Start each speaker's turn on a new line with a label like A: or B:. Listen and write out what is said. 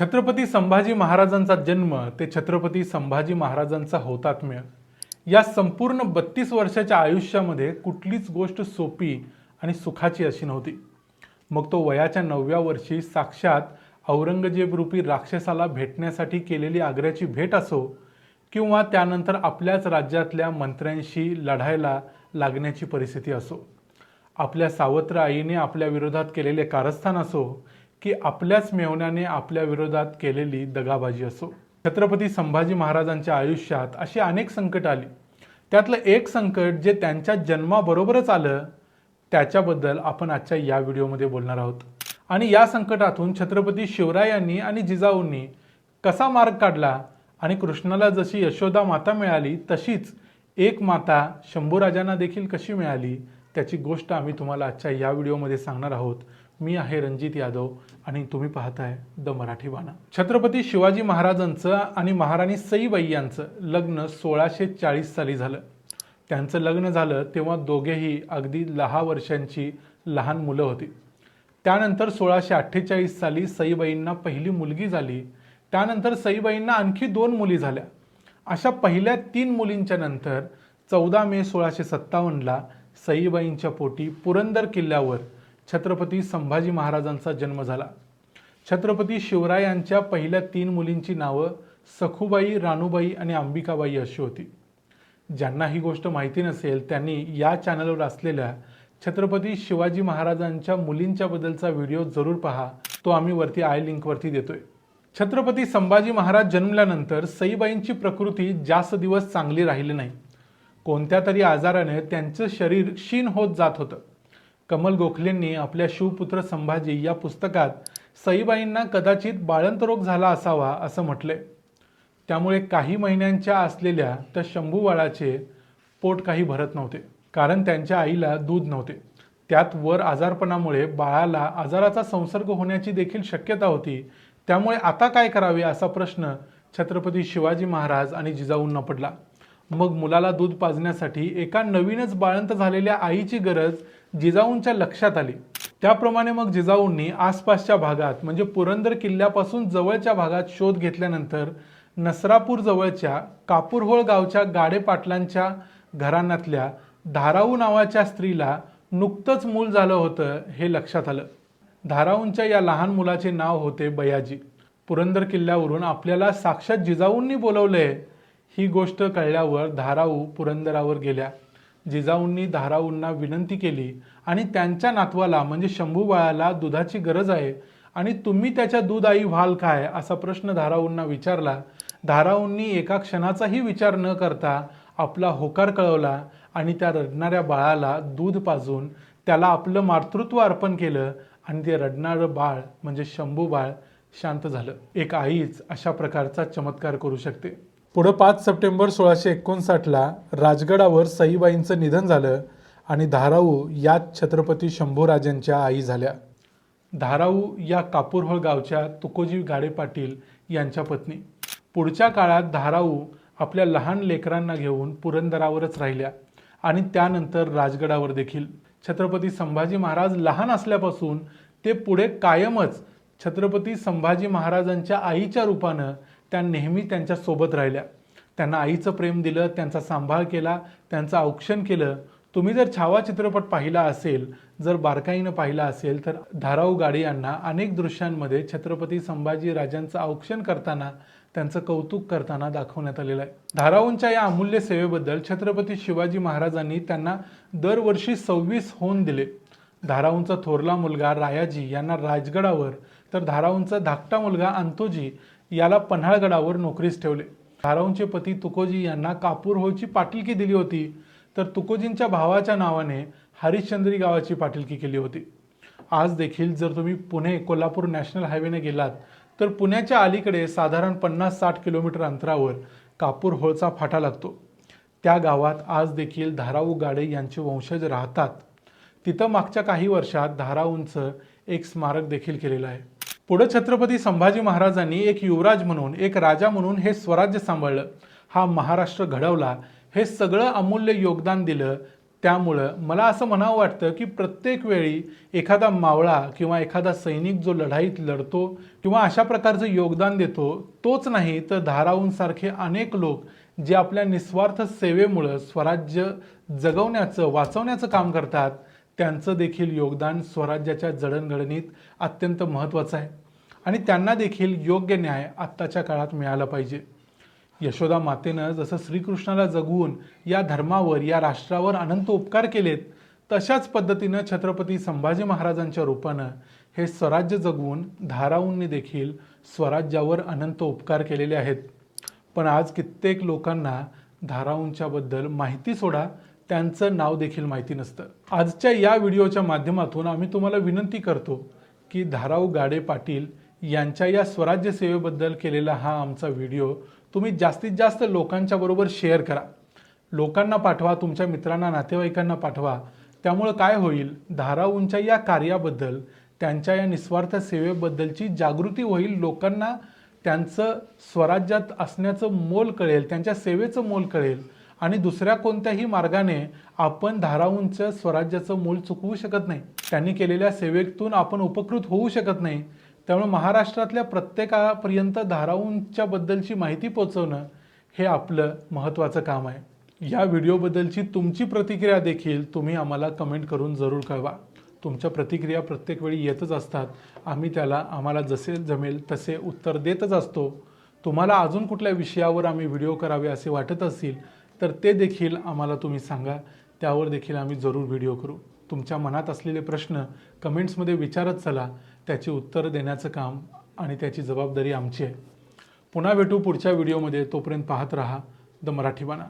A: छत्रपती संभाजी महाराजांचा जन्म ते छत्रपती संभाजी महाराजांचा होतात्म्य. या संपूर्ण बत्तीस वर्षाच्या आयुष्यामध्ये कुठलीच गोष्ट सोपी आणि सुखाची अशी नव्हती. मग तो वयाच्या नवव्या वर्षी साक्षात औरंगजेब रूपी राक्षसाला भेटण्यासाठी केलेली आग्र्याची भेट असो किंवा त्यानंतर आपल्याच राज्यातल्या मंत्र्यांशी लढायला लागण्याची परिस्थिती असो. आपल्या सावत्र आईने आपल्या विरोधात केलेले कारस्थान असो की आपल्याच मेवण्याने आपल्या विरोधात केलेली दगाबाजी असो. छत्रपती संभाजी महाराजांच्या आयुष्यात अशी अनेक संकट आली. त्यातलं एक संकट जे त्यांच्या जन्माबरोबरच आलं त्याच्याबद्दल आपण आजच्या या व्हिडिओमध्ये बोलणार आहोत. आणि या संकटातून छत्रपती शिवरायांनी आणि जिजाऊंनी कसा मार्ग काढला आणि कृष्णाला जशी यशोदा माता मिळाली तशीच एक माता शंभूराजांना देखील कशी मिळाली त्याची गोष्ट आम्ही तुम्हाला आजच्या या व्हिडिओमध्ये सांगणार आहोत. मी आहे रणजित यादव आणि तुम्ही पाहताय द मराठी बाणा छत्रपती शिवाजी महाराजांचं आणि महाराणी सईबाई यांचं लग्न सोळाशे चाळीस साली झालं. त्यांचं लग्न झालं तेव्हा दोघेही अगदी दहा वर्षांची लहान मुलं होती. त्यानंतर सोळाशे अठ्ठेचाळीस साली सईबाईंना पहिली मुलगी झाली. त्यानंतर सईबाईंना आणखी दोन मुली झाल्या. अशा पहिल्या तीन मुलींच्या नंतर चौदा मे सोळाशे सत्तावन्नला सईबाईंच्या पोटी पुरंदर किल्ल्यावर छत्रपती संभाजी महाराजांचा जन्म झाला. छत्रपती शिवरायांच्या पहिल्या तीन मुलींची नावं सखूबाई रानूबाई आणि अंबिकाबाई अशी होती. ज्यांना ही गोष्ट माहिती नसेल त्यांनी या चॅनलवर असलेल्या छत्रपती शिवाजी महाराजांच्या मुलींच्या बद्दलचा व्हिडिओ जरूर पहा. तो आम्ही वरती आय लिंकवरती देतोय. छत्रपती संभाजी महाराज जन्मल्यानंतर सईबाईंची प्रकृती जास्त दिवस चांगली राहिली नाही. कोणत्या तरी आजाराने त्यांचं शरीर क्षीण होत जात होतं. कमल गोखलेंनी आपल्या शिवपुत्र संभाजी या पुस्तकात सईबाईंना कदाचित बाळंत रोग झाला असावा असं म्हटले. त्यामुळे काही महिन्यांच्या असलेल्या त्या शंभू बाळाचे पोट काही भरत नव्हते कारण त्यांच्या आईला दूध नव्हते. त्यात वर आजारपणामुळे बाळाला आजाराचा संसर्ग होण्याची देखील शक्यता होती. त्यामुळे आता काय करावे असा प्रश्न छत्रपती शिवाजी महाराज आणि जिजाऊंना पडला. मग मुलाला दूध पाजण्यासाठी एका नवीनच बाळंत झालेल्या आईची गरज जिजाऊंच्या लक्षात आली. त्याप्रमाणे मग जिजाऊंनी आसपासच्या भागात म्हणजे पुरंदर किल्ल्यापासून जवळच्या भागात शोध घेतल्यानंतर नसरापूर जवळच्या कापूरहोळ गावच्या गाडे पाटलांच्या घराण्यातल्या धाराऊ नावाच्या स्त्रीला नुकतंच मूल झालं होतं हे लक्षात आलं. धाराऊंच्या या लहान मुलाचे नाव होते बयाजी. पुरंदर किल्ल्यावरून आपल्याला साक्षात जिजाऊंनी बोलवलंय ही गोष्ट कळल्यावर धाराऊ पुरंदरावर गेल्या. जिजाऊंनी धाराऊंना विनंती केली आणि त्यांच्या नातवाला म्हणजे शंभू बाळाला दुधाची गरज आहे आणि तुम्ही त्याच्या दूध आई व्हाल काय? असा प्रश्न धाराऊंना विचारला. धाराऊंनी एका क्षणाचाही विचार न करता आपला होकार कळवला आणि त्या रडणाऱ्या बाळाला दूध पाजून त्याला आपलं मातृत्व अर्पण केलं आणि ते रडणारं बाळ म्हणजे शंभू बाळ शांत झालं. एक आईच अशा प्रकारचा चमत्कार करू शकते. पुढं पाच सप्टेंबर सोळाशे एकोणसाठला राजगडावर सईबाईंचं निधन झालं आणि धाराऊ याच छत्रपती शंभूराजांच्या आई झाल्या. धाराऊ या कापूरहळ गावच्या तुकोजी गाडे पाटील यांच्या पत्नी. पुढच्या काळात धाराऊ आपल्या लहान लेकरांना घेऊन पुरंदरावरच राहिल्या आणि त्यानंतर राजगडावर देखील. छत्रपती संभाजी महाराज लहान असल्यापासून ते पुढे कायमच छत्रपती संभाजी महाराजांच्या आईच्या रूपानं त्या नेहमी त्यांच्यासोबत राहिल्या. त्यांना आईचं प्रेम दिलं त्यांचा सांभाळ केला त्यांचं औक्षण केलं. तुम्ही जर छावा चित्रपट पाहिला असेल जर बारकाईनं पाहिला असेल तर धाराऊ गाडी यांना अनेक दृश्यांमध्ये छत्रपती संभाजी राजांचं औक्षण करताना त्यांचं कौतुक करताना दाखवण्यात आलेलं आहे. धाराऊंच्या या अमूल्य सेवेबद्दल छत्रपती शिवाजी महाराजांनी त्यांना दरवर्षी सव्वीस होऊन दिले. धाराऊंचा थोरला मुलगा रायाजी यांना राजगडावर तर धाराऊंचा धाकटा मुलगा अंतोजी याला पन्हाळगडावर नोकरीस ठेवले. धाराऊंचे पती तुकोजी यांना कापूरहोळची पाटीलकी दिली होती तर तुकोजींच्या भावाच्या नावाने हरिश्चंद्री गावाची पाटीलकी केली होती. आज देखील जर तुम्ही पुणे कोल्हापूर नॅशनल हायवेने गेलात तर पुण्याच्या अलीकडे साधारण पन्नास साठ किलोमीटर अंतरावर कापूर होळचा फाटा लागतो. त्या गावात आज देखील धाराऊ गाडे यांचे वंशज राहतात. तिथं मागच्या काही वर्षात धाराऊंचं एक स्मारक देखील केलेलं आहे. पुढे छत्रपती संभाजी महाराजांनी एक युवराज म्हणून एक राजा म्हणून हे स्वराज्य सांभाळलं. हा महाराष्ट्र घडवला. हे सगळं अमूल्य योगदान दिलं. त्यामुळं मला असं म्हणावं वाटतं की प्रत्येक वेळी एखादा मावळा किंवा एखादा सैनिक जो लढाईत लढतो किंवा अशा प्रकारचं योगदान देतो तोच नाही तर धाराऊंसारखे अनेक लोक जे आपल्या निस्वार्थ सेवेमुळं स्वराज्य जगवण्याचं वाचवण्याचं काम करतात त्यांचं देखील योगदान स्वराज्याच्या जडणघडणीत अत्यंत महत्त्वाचं आहे. आणि त्यांना देखील योग्य न्याय आत्ताच्या काळात मिळाला पाहिजे. यशोदा मातेनं जसं श्रीकृष्णाला जगवून या धर्मावर या राष्ट्रावर अनंत उपकार केलेत तशाच पद्धतीनं छत्रपती संभाजी महाराजांच्या रूपानं हे स्वराज्य जगवून धाराऊंनी देखील स्वराज्यावर अनंत उपकार केलेले आहेत. पण आज कित्येक लोकांना धाराऊंच्याबद्दल माहिती सोडा त्यांचं नाव देखील माहिती नसतं. आजच्या या व्हिडिओच्या माध्यमातून आम्ही तुम्हाला विनंती करतो की धाराऊ गाडे पाटील यांच्या या स्वराज्य सेवेबद्दल केलेला हा आमचा व्हिडिओ तुम्ही जास्तीत जास्त लोकांच्या बरोबर शेअर करा. लोकांना पाठवा तुमच्या मित्रांना नातेवाईकांना पाठवा. त्यामुळं काय होईल? धाराऊंच्या या कार्याबद्दल त्यांच्या या निस्वार्थ सेवेबद्दलची जागृती होईल. लोकांना त्यांचं स्वराज्यात असण्याचं मोल कळेल त्यांच्या सेवेचं मोल कळेल. आणि दुसऱ्या कोणत्याही मार्गाने आपण धाराऊंचं स्वराज्याचं मोल चुकवू शकत नाही. त्यांनी केलेल्या सेवेतून आपण उपकृत होऊ शकत नाही. त्यामुळे महाराष्ट्रातल्या प्रत्येकापर्यंत धाराऊंच्या बद्दलची माहिती पोचवणं हे आपलं महत्त्वाचं काम आहे. या व्हिडिओबद्दलची तुमची प्रतिक्रिया देखील तुम्ही आम्हाला कमेंट करून जरूर कळवा. तुमच्या प्रतिक्रिया प्रत्येक वेळी येतच असतात. आम्ही त्याला आम्हाला जसे जमेल तसे उत्तर देतच असतो. तुम्हाला अजून कुठल्या विषयावर आम्ही व्हिडिओ करावे असे वाटत असतील तर ते देखील आम्हाला तुम्ही सांगा. त्यावर देखील आम्ही जरूर व्हिडिओ करू. तुमच्या मनात असलेले प्रश्न कमेंट्समध्ये विचारत चला. त्याची उत्तरं देण्याचं काम आणि त्याची जबाबदारी आमची आहे. पुन्हा भेटू पुढच्या व्हिडिओमध्ये तोपर्यंत पाहत राहा. द मराठीवाणा